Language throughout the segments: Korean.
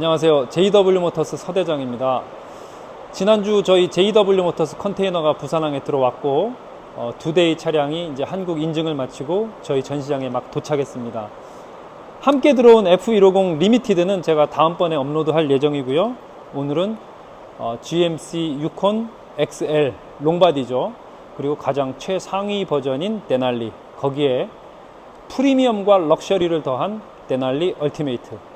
안녕하세요. JW 모터스 서대장입니다. 지난주 저희 JW 모터스 컨테이너가 부산항에 들어왔고 어, 두 대의 차량이 이제 한국 인증을 마치고 저희 전시장에 막 도착했습니다. 함께 들어온 F150 리미티드는 제가 다음번에 업로드할 예정이고요. 오늘은 어, GMC 유콘 XL 롱바디죠. 그리고 가장 최상위 버전인 데날리 거기에 프리미엄과 럭셔리를 더한 데날리 얼티메이트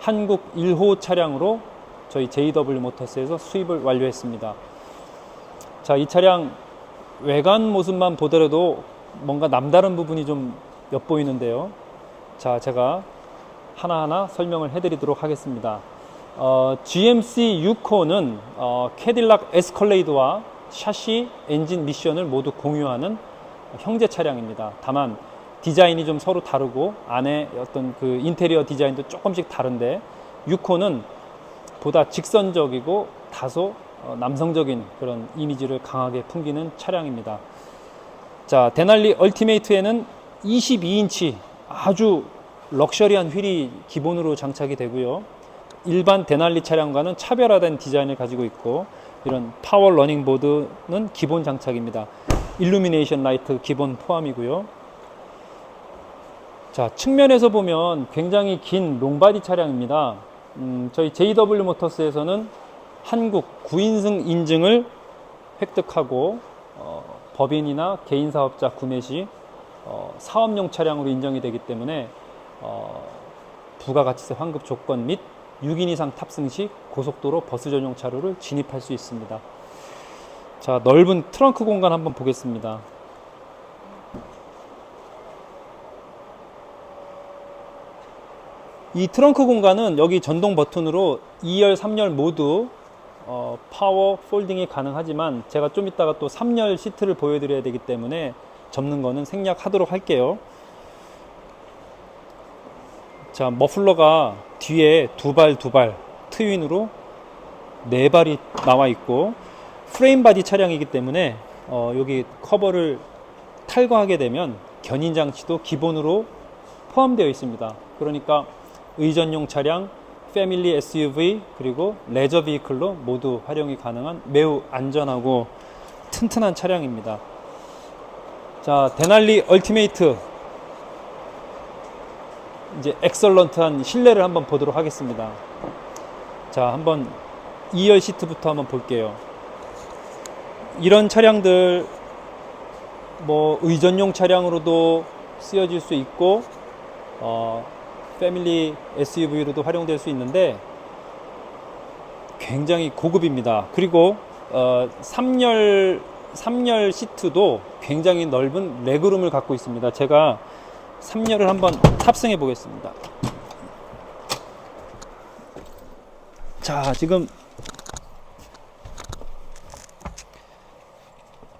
한국 1호 차량으로 저희 JW 모터스에서 수입을 완료했습니다. 자, 이 차량 외관 모습만 보더라도 뭔가 남다른 부분이 좀 엿보이는데요. 자, 제가 하나하나 설명을 해드리도록 하겠습니다. 어, GMC 유코는 어, 캐딜락 에스컬레이드와 샤시 엔진 미션을 모두 공유하는 형제 차량입니다. 다만 디자인이 좀 서로 다르고 안에 어떤 그 인테리어 디자인도 조금씩 다른데 유코는 보다 직선적이고 다소 어, 남성적인 그런 이미지를 강하게 풍기는 차량입니다. 자, 데날리 얼티메이트에는 22인치 아주 럭셔리한 휠이 기본으로 장착이 되고요. 일반 데날리 차량과는 차별화된 디자인을 가지고 있고 이런 파워 러닝 보드는 기본 장착입니다. 일루미네이션 라이트 기본 포함이고요. 자, 측면에서 보면 굉장히 긴 롱바디 차량입니다. 음, 저희 JW 모터스에서는 한국 9인승 인증을 획득하고 어, 법인이나 개인 사업자 구매 시 어, 사업용 차량으로 인정이 되기 때문에 어, 부가가치세 환급 조건 및 6인 이상 탑승 시 고속도로 버스 전용 차로를 진입할 수 있습니다. 자, 넓은 트렁크 공간 한번 보겠습니다. 이 트렁크 공간은 여기 전동 버튼으로 2열, 3열 모두 어, 파워 폴딩이 가능하지만 제가 좀 이따가 또 3열 시트를 보여드려야 되기 때문에 접는 거는 생략하도록 할게요. 자, 머플러가 뒤에 두 발, 두 발, 트윈으로 네 발이 나와 있고, 프레임 바디 차량이기 때문에, 어, 여기 커버를 탈거하게 되면 견인 장치도 기본으로 포함되어 있습니다. 그러니까 의전용 차량, 패밀리 SUV, 그리고 레저 비클로 모두 활용이 가능한 매우 안전하고 튼튼한 차량입니다. 자, 데날리 얼티메이트 이제 엑설런트한 실내를 한번 보도록 하겠습니다. 자, 한번 2열 시트부터 한번 볼게요. 이런 차량들 뭐 의전용 차량으로도 쓰여질 수 있고 어, 패밀리 SUV로도 활용될 수 있는데 굉장히 고급입니다. 그리고 어, 3열 3열 시트도 굉장히 넓은 레그룸을 갖고 있습니다. 제가 3열을 한번 탑승해 보겠습니다. 자, 지금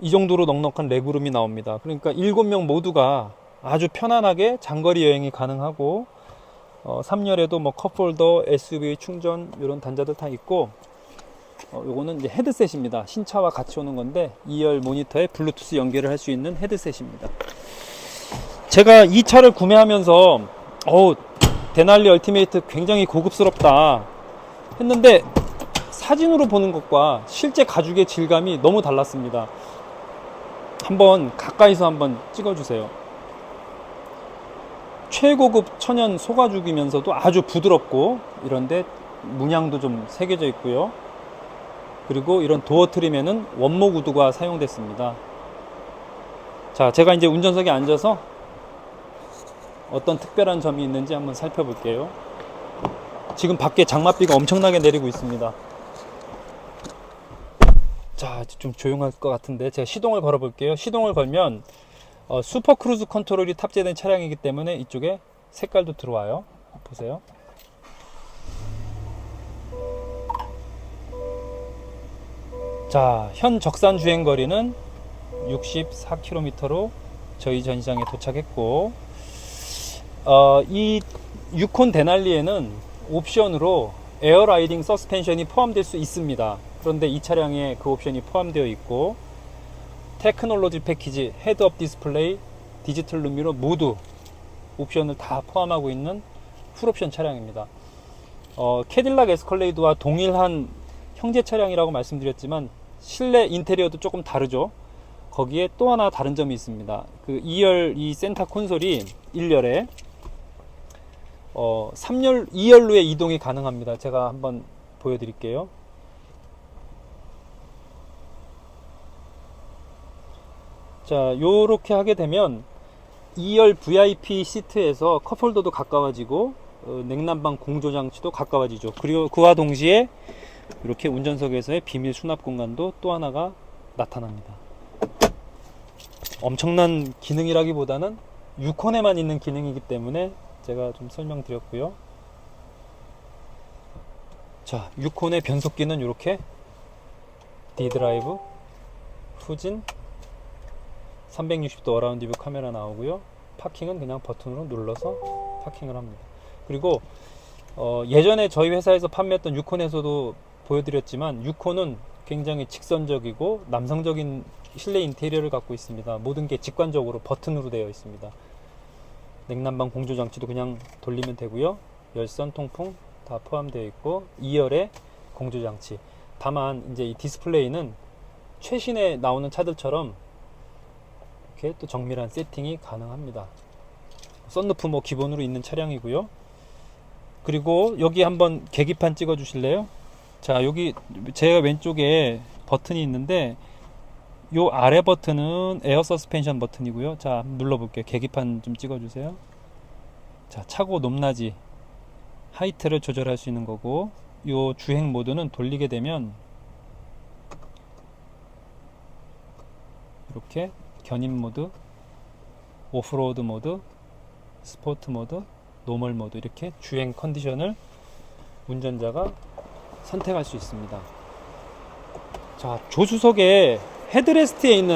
이 정도로 넉넉한 레그룸이 나옵니다. 그러니까 7명 모두가 아주 편안하게 장거리 여행이 가능하고 어, 3열에도 뭐 컵홀더, SUV 충전 이런 단자들 다 있고 어, 요거는 이제 헤드셋입니다. 신차와 같이 오는 건데 2열 모니터에 블루투스 연결을 할 수 있는 헤드셋입니다. 제가 이 차를 구매하면서 어우 데날리 얼티메이트 굉장히 고급스럽다 했는데 사진으로 보는 것과 실제 가죽의 질감이 너무 달랐습니다. 한번 가까이서 한번 찍어주세요. 최고급 천연 소가죽이면서도 아주 부드럽고 이런데 문양도 좀 새겨져 있고요. 그리고 이런 도어 트림에는 원목 우드가 사용됐습니다. 자, 제가 이제 운전석에 앉아서 어떤 특별한 점이 있는지 한번 살펴볼게요. 지금 밖에 장맛비가 엄청나게 내리고 있습니다. 자, 좀 조용할 것 같은데 제가 시동을 걸어 볼게요. 시동을 걸면 어, 슈퍼 크루즈 컨트롤이 탑재된 차량이기 때문에 이쪽에 색깔도 들어와요. 보세요. 자, 현 적산 주행 거리는 64km로 저희 전시장에 도착했고, 어, 이 유콘 데날리에는 옵션으로 에어라이딩 서스펜션이 포함될 수 있습니다. 그런데 이 차량에 그 옵션이 포함되어 있고, 테크놀로지 패키지, 헤드업 디스플레이, 디지털 루미로 모두 옵션을 다 포함하고 있는 풀옵션 차량입니다. 어, 캐딜락 에스컬레이드와 동일한 형제 차량이라고 말씀드렸지만 실내 인테리어도 조금 다르죠. 거기에 또 하나 다른 점이 있습니다. 그 2열 이 센터 콘솔이 1열에 어, 3열 2열로의 이동이 가능합니다. 제가 한번 보여드릴게요. 자, 요렇게 하게 되면 2열 VIP 시트에서 컵홀더도 가까워지고 어, 냉난방 공조 장치도 가까워지죠. 그리고 그와 동시에 이렇게 운전석에서의 비밀 수납 공간도 또 하나가 나타납니다. 엄청난 기능이라기보다는 유콘에만 있는 기능이기 때문에 제가 좀 설명드렸고요. 자, 유콘의 변속기는 이렇게 D 드라이브, 후진, 360도 어라운드 뷰 카메라 나오고요. 파킹은 그냥 버튼으로 눌러서 파킹을 합니다. 그리고 어, 예전에 저희 회사에서 판매했던 유콘에서도 보여드렸지만 유콘은 굉장히 직선적이고 남성적인 실내 인테리어를 갖고 있습니다. 모든 게 직관적으로 버튼으로 되어 있습니다. 냉난방 공조 장치도 그냥 돌리면 되고요. 열선, 통풍 다 포함되어 있고 2열에 공조 장치. 다만 이제 이 디스플레이는 최신에 나오는 차들처럼 이렇게 또 정밀한 세팅이 가능합니다. 썬루프 뭐 기본으로 있는 차량이고요. 그리고 여기 한번 계기판 찍어 주실래요? 자, 여기 제가 왼쪽에 버튼이 있는데 요 아래 버튼은 에어 서스펜션 버튼이고요. 자, 눌러 볼게요. 계기판 좀 찍어 주세요. 자, 차고 높낮이 하이트를 조절할 수 있는 거고 요 주행 모드는 돌리게 되면 이렇게 견인 모드, 오프로드 모드, 스포트 모드, 노멀 모드 이렇게 주행 컨디션을 운전자가 선택할 수 있습니다. 자, 조수석에 헤드레스트에 있는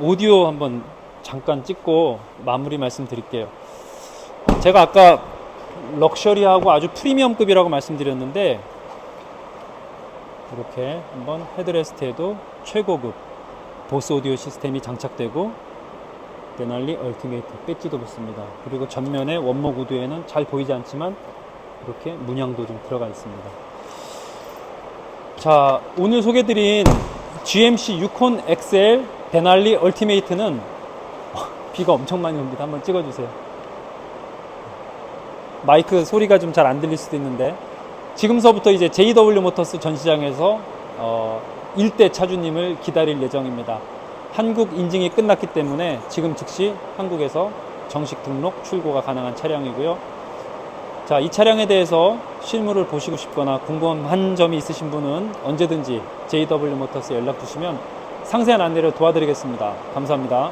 오디오 한번 잠깐 찍고 마무리 말씀드릴게요. 제가 아까 럭셔리하고 아주 프리미엄급이라고 말씀드렸는데 이렇게 한번 헤드레스트에도 최고급 보스 오디오 시스템이 장착되고 데날리 얼티메이트 배지도 붙습니다. 그리고 전면에 원목 우드에는 잘 보이지 않지만 이렇게 문양도 좀 들어가 있습니다. 자, 오늘 소개드린 GMC 유콘 XL 데날리 얼티메이트는 비가 엄청 많이 옵니다. 한번 찍어주세요. 마이크 소리가 좀 잘 안 들릴 수도 있는데 지금서부터 이제 JW 모터스 전시장에서 어, 일대 차주님을 기다릴 예정입니다. 한국 인증이 끝났기 때문에 지금 즉시 한국에서 정식 등록 출고가 가능한 차량이고요. 자, 이 차량에 대해서 실물을 보시고 싶거나 궁금한 점이 있으신 분은 언제든지 JW 모터스 연락 주시면 상세한 안내를 도와드리겠습니다. 감사합니다.